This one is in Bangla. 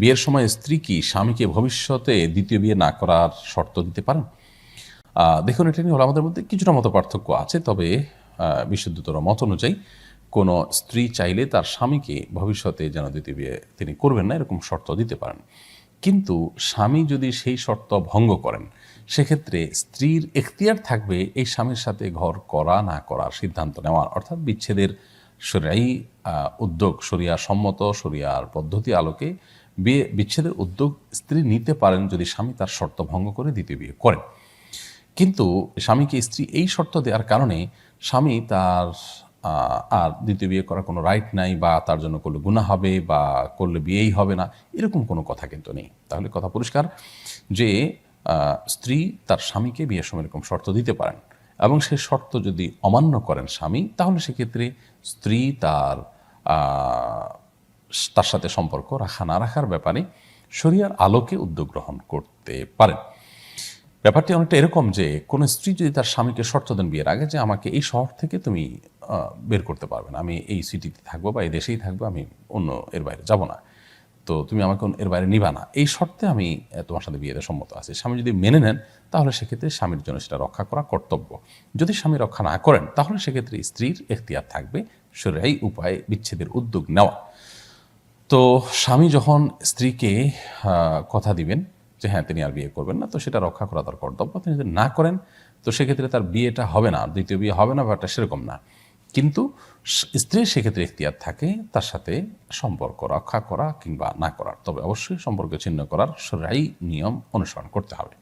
বিয়ের সময় স্ত্রী কি স্বামীকে ভবিষ্যতে দ্বিতীয় বিয়ে না করার শর্ত দিতে পারেন? দেখুন, এটা নিয়ে হলো আমাদের মধ্যে কিছুটা মতো পার্থক্য আছে, তবে বিশুদ্ধতর মত অনুযায়ী কোনো স্ত্রী চাইলে তার স্বামীকে ভবিষ্যতে যেন দ্বিতীয় বিয়ে তিনি করবেন না, এরকম শর্ত দিতে পারেন। কিন্তু স্বামী যদি সেই শর্ত ভঙ্গ করেন, সেক্ষেত্রে স্ত্রীর এখতিয়ার থাকবে এই স্বামীর সাথে ঘর করা না করার সিদ্ধান্ত নেওয়ার। অর্থাৎ বিচ্ছেদের সরিয়াই উদ্যোগ, সরিয়া সম্মত, সরিয়ার পদ্ধতি আলোকে বিয়ে, বিচ্ছেদের উদ্যোগ স্ত্রী নিতে পারেন যদি স্বামী তার শর্ত ভঙ্গ করে দ্বিতীয় বিয়ে করেন। কিন্তু স্বামীকে স্ত্রী এই শর্ত দেওয়ার কারণে স্বামী তার আর দ্বিতীয় বিয়ে করার কোনো রাইট নাই বা তার জন্য করলে গুণা হবে বা করলে বিয়েই হবে না, এরকম কোনো কথা কিন্তু নেই। তাহলে কথা পরিষ্কার যে স্ত্রী তার স্বামীকে বিয়ের সময় এরকম শর্ত দিতে পারেন এবং সে শর্ত যদি অমান্য করেন স্বামী, তাহলে সেক্ষেত্রে স্ত্রী তার তার সাথে সম্পর্ক রাখা না রাখার ব্যাপারে শরিয়ার আলোকে উদ্যোগ গ্রহণ করতে পারেন ব্যাপারটি অনেকটা এরকম যে, কোনো স্ত্রী যদি তার স্বামীকে শর্ত দেন বিয়ের আগে যে, আমাকে এই শহর থেকে তুমি বের করতে পারবে না। আমি এই সিটিতে থাকব বা এই দেশেই থাকব, আমি অন্য এর বাইরে যাব না। তো তুমি আমাকে এর বাইরে নিবা না। এই শর্তে আমি তোমার সাথে বিয়েতে সম্মত আছি। স্বামী যদি মেনে নেন, তাহলে সেক্ষেত্রে স্বামীর জন্য সেটা রক্ষা করা কর্তব্য। যদি স্বামী রক্ষা না করেন, তাহলে সেক্ষেত্রে স্ত্রীর এখতিয়ার থাকবে সেটাই উপায়ে বিচ্ছেদের উদ্যোগ নেওয়া। তো স্বামী যখন স্ত্রীকে কথা দিবেন যে হ্যাঁ তিনি আর বিয়ে করবেন না, তো সেটা রক্ষা করা তার কর্তব্য। তিনি যদি না করেন, তো সেক্ষেত্রে তার বিয়েটা হবে না দ্বিতীয় বিয়ে হবে না ব্যাপারটা সেরকম না। কিন্তু স্ত্রীর সেক্ষেত্রে ইখতিয়ার থাকে তার সাথে সম্পর্ক রক্ষা করা কিংবা না করার। তবে অবশ্যই সম্পর্ক ছিন্ন করার সরাই নিয়ম অনুসরণ করতে হবে।